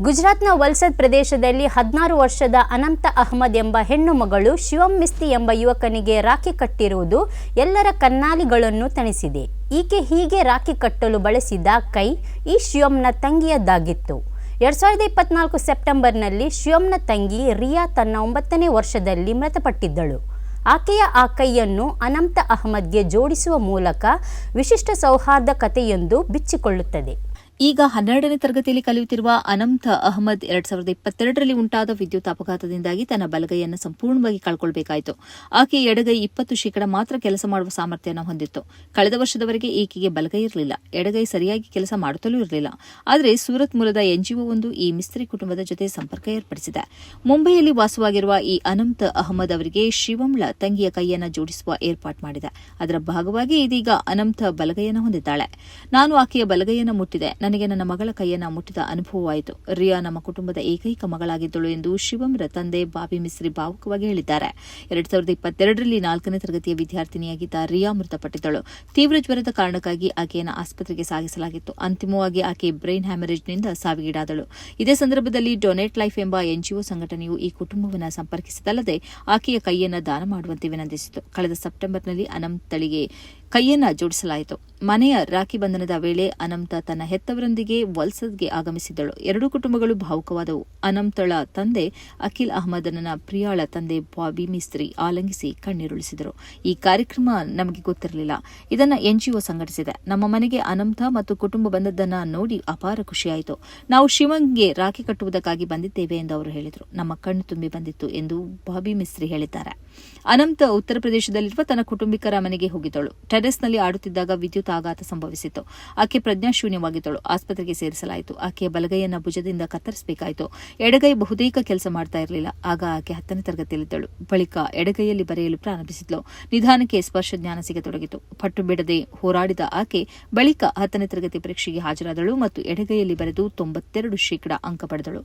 ಗುಜರಾತ್ನ ವಲ್ಸದ್ ಪ್ರದೇಶದಲ್ಲಿ ಹದಿನಾರು ವರ್ಷದ ಅನಂತ ಅಹಮದ್ ಎಂಬ ಹೆಣ್ಣು ಮಗಳು ಶಿವಂ ಮಿಸ್ತಿ ಎಂಬ ಯುವಕನಿಗೆ ರಾಖಿ ಕಟ್ಟಿರುವುದು ಎಲ್ಲರ ಕನ್ನಾಲಿಗಳನ್ನು ತಣಿಸಿದೆ. ಈಕೆ ಹೀಗೆ ರಾಖಿ ಕಟ್ಟಲು ಬಳಸಿದ ಕೈ ಈ ಶಿವಂನ ತಂಗಿಯದ್ದಾಗಿತ್ತು. ಎರಡ್ ಸಾವಿರದ ಇಪ್ಪತ್ನಾಲ್ಕು ಸೆಪ್ಟೆಂಬರ್ನಲ್ಲಿ ಶಿವಂನ ತಂಗಿ ರಿಯಾ ತನ್ನ ಒಂಬತ್ತನೇ ವರ್ಷದಲ್ಲಿ ಮೃತಪಟ್ಟಿದ್ದಳು. ಆಕೆಯ ಆ ಕೈಯನ್ನು ಅನಂತ ಅಹಮದ್ಗೆ ಜೋಡಿಸುವ ಮೂಲಕ ವಿಶಿಷ್ಟ ಸೌಹಾರ್ದ ಕಥೆಯೊಂದು ಬಿಚ್ಚಿಕೊಳ್ಳುತ್ತದೆ. ಈಗ ಹನ್ನೆರಡನೇ ತರಗತಿಯಲ್ಲಿ ಕಲಿಯುತ್ತಿರುವ ಅನಂತ ಅಹಮದ್ ಎರಡ್ ಸಾವಿರದ ಇಪ್ಪತ್ತೆರಡರಲ್ಲಿ ಉಂಟಾದ ವಿದ್ಯುತ್ ಅಪಘಾತದಿಂದಾಗಿ ತನ್ನ ಬಲಗೈಯನ್ನು ಸಂಪೂರ್ಣವಾಗಿ ಕಳ್ಕೊಳ್ಬೇಕಾಯಿತು. ಆಕೆ ಎಡಗೈ ಇಪ್ಪತ್ತು ಶೇಕಡ ಮಾತ್ರ ಕೆಲಸ ಮಾಡುವ ಸಾಮರ್ಥ್ಯವನ್ನು ಹೊಂದಿತ್ತು. ಕಳೆದ ವರ್ಷದವರೆಗೆ ಈಕೆಗೆ ಬಲಗೈ ಇರಲಿಲ್ಲ. ಎಡಗೈ ಸರಿಯಾಗಿ ಕೆಲಸ ಮಾಡುತ್ತಲೂ ಇರಲಿಲ್ಲ. ಆದರೆ ಸೂರತ್ ಮೂಲದ ಎನ್ಜಿಒ ಒಂದು ಈ ಮಿಸ್ತ್ರಿ ಕುಟುಂಬದ ಜೊತೆ ಸಂಪರ್ಕ ಏರ್ಪಡಿಸಿದೆ. ಮುಂಬೈಯಲ್ಲಿ ವಾಸವಾಗಿರುವ ಈ ಅನಂತ ಅಹಮದ್ ಅವರಿಗೆ ಶಿವಮ್ಳ ತಂಗಿಯ ಕೈಯನ್ನು ಜೋಡಿಸುವ ಏರ್ಪಾಟ್ ಮಾಡಿದೆ. ಅದರ ಭಾಗವಾಗಿ ಇದೀಗ ಅನಂತ ಬಲಗೈಯನ್ನು ಹೊಂದಿದ್ದಾಳೆ. ನಾನು ಆಕೆಯ ಬಲಗೈಯನ್ನು ಮುಟ್ಟಿದೆ. ನನಗೆ ನನ್ನ ಮಗಳ ಕೈಯನ್ನು ಮುಟ್ಟಿದ ಅನುಭವವಾಯಿತು. ರಿಯಾ ನಮ್ಮ ಕುಟುಂಬದ ಏಕೈಕ ಮಗಳಾಗಿದ್ದಳು ಎಂದು ಶಿವಮ್ರ ತಂದೆ ಬಾಬಿ ಮಿಸ್ರಿ ಭಾವುಕವಾಗಿ ಹೇಳಿದ್ದಾರೆ. ಎರಡ್ ಸಾವಿರದ ಇಪ್ಪತ್ತೆರಡರಲ್ಲಿ ನಾಲ್ಕನೇ ತರಗತಿಯ ವಿದ್ಯಾರ್ಥಿನಿಯಾಗಿದ್ದ ರಿಯಾ ಮೃತಪಟ್ಟಿದ್ದಳು. ತೀವ್ರ ಜ್ವರದ ಕಾರಣಕ್ಕಾಗಿ ಆಕೆಯನ್ನು ಆಸ್ಪತ್ರೆಗೆ ಸಾಗಿಸಲಾಗಿತ್ತು. ಅಂತಿಮವಾಗಿ ಆಕೆ ಬ್ರೈನ್ ಹ್ಯಾಮರೇಜ್ನಿಂದ ಸಾವಿಗೀಡಾದಳು. ಇದೇ ಸಂದರ್ಭದಲ್ಲಿ ಡೊನೇಟ್ ಲೈಫ್ ಎಂಬ ಎನ್ಜಿಒ ಸಂಘಟನೆಯು ಈ ಕುಟುಂಬವನ್ನು ಸಂಪರ್ಕಿಸಿದಲ್ಲದೆ ಆಕೆಯ ಕೈಯನ್ನು ದಾನ ಮಾಡುವಂತೆ ವಿನಂತಿಸಿತು. ಕಳೆದ ಸೆಪ್ಟೆಂಬರ್ನಲ್ಲಿ ಅನಂತಳಿಗೆ ಕೈಯನ್ನ ಜೋಡಿಸಲಾಯಿತು. ಮನೆಯ ರಾಖಿ ಬಂಧನದ ವೇಳೆ ಅನಂತ ತನ್ನ ಹೆತ್ತವರೊಂದಿಗೆ ವಲ್ಸದ್ಗೆ ಆಗಮಿಸಿದ್ದಳು. ಎರಡೂ ಕುಟುಂಬಗಳು ಭಾವುಕವಾದವು. ಅನಂತಳ ತಂದೆ ಅಖಿಲ್ ಅಹಮದನ ಪ್ರಿಯಾಳ ತಂದೆ ಬಾಬಿ ಮಿಸ್ತ್ರಿ ಆಲಂಗಿಸಿ ಕಣ್ಣೀರುಳಿಸಿದರು. ಈ ಕಾರ್ಯಕ್ರಮ ನಮಗೆ ಗೊತ್ತಿರಲಿಲ್ಲ. ಇದನ್ನ ಎನ್ಜಿಒ ಸಂಘಟಿಸಿದೆ. ನಮ್ಮ ಮನೆಗೆ ಅನಂತ ಮತ್ತು ಕುಟುಂಬ ಬಂದದ್ದನ್ನ ನೋಡಿ ಅಪಾರ ಖುಷಿಯಾಯಿತು. ನಾವು ಶಿವಂಗೆ ರಾಖಿ ಕಟ್ಟುವುದಕ್ಕಾಗಿ ಬಂದಿದ್ದೇವೆ ಎಂದು ಅವರು ಹೇಳಿದರು. ನಮ್ಮ ಕಣ್ಣು ತುಂಬಿ ಬಂದಿತ್ತು ಎಂದು ಬಾಬಿ ಮಿಸ್ತ್ರಿ ಹೇಳಿದ್ದಾರೆ. ಅನಂತ ಉತ್ತರ ಪ್ರದೇಶದಲ್ಲಿರುವ ತನ್ನ ಕುಟುಂಬಿಕರ ಮನೆಗೆ ಹೋಗಿದ್ದಳು. ಟೆರೆಸ್ನಲ್ಲಿ ಆಡುತ್ತಿದ್ದಾಗ ವಿದ್ಯುತ್ ಆಘಾತ ಸಂಭವಿಸಿತು ಆಕೆ ಪ್ರಜ್ಞಾಶೂನ್ಯವಾಗಿದ್ದಳು. ಆಸ್ಪತ್ರೆಗೆ ಸೇರಿಸಲಾಯಿತು. ಆಕೆಯ ಬಲಗೈಯನ್ನ ಭುಜದಿಂದ ಕತ್ತರಿಸಬೇಕಾಯಿತು. ಎಡಗೈ ಬಹುತೇಕ ಕೆಲಸ ಮಾಡ್ತಾ ಇರಲಿಲ್ಲ. ಆಗ ಆಕೆ ಹತ್ತನೇ ತರಗತಿಯಲ್ಲಿದ್ದಳು. ಬಳಿಕ ಎಡಗೈಯಲ್ಲಿ ಬರೆಯಲು ಪ್ರಾರಂಭಿಸಿದ್ಲು. ನಿಧಾನಕ್ಕೆ ಸ್ಪರ್ಶ ಜ್ಞಾನ ಸಿಗತೊಡಗಿತು. ಪಟ್ಟು ಬಿಡದೆ ಹೋರಾಡಿದ ಆಕೆ ಬಳಿಕ ಹತ್ತನೇ ತರಗತಿ ಪರೀಕ್ಷೆಗೆ ಹಾಜರಾದಳು ಮತ್ತು ಎಡಗೈಯಲ್ಲಿ ಬರೆದು ತೊಂಬತ್ತೆರಡು ಶೇಕಡಾ ಅಂಕ ಪಡೆದಳು.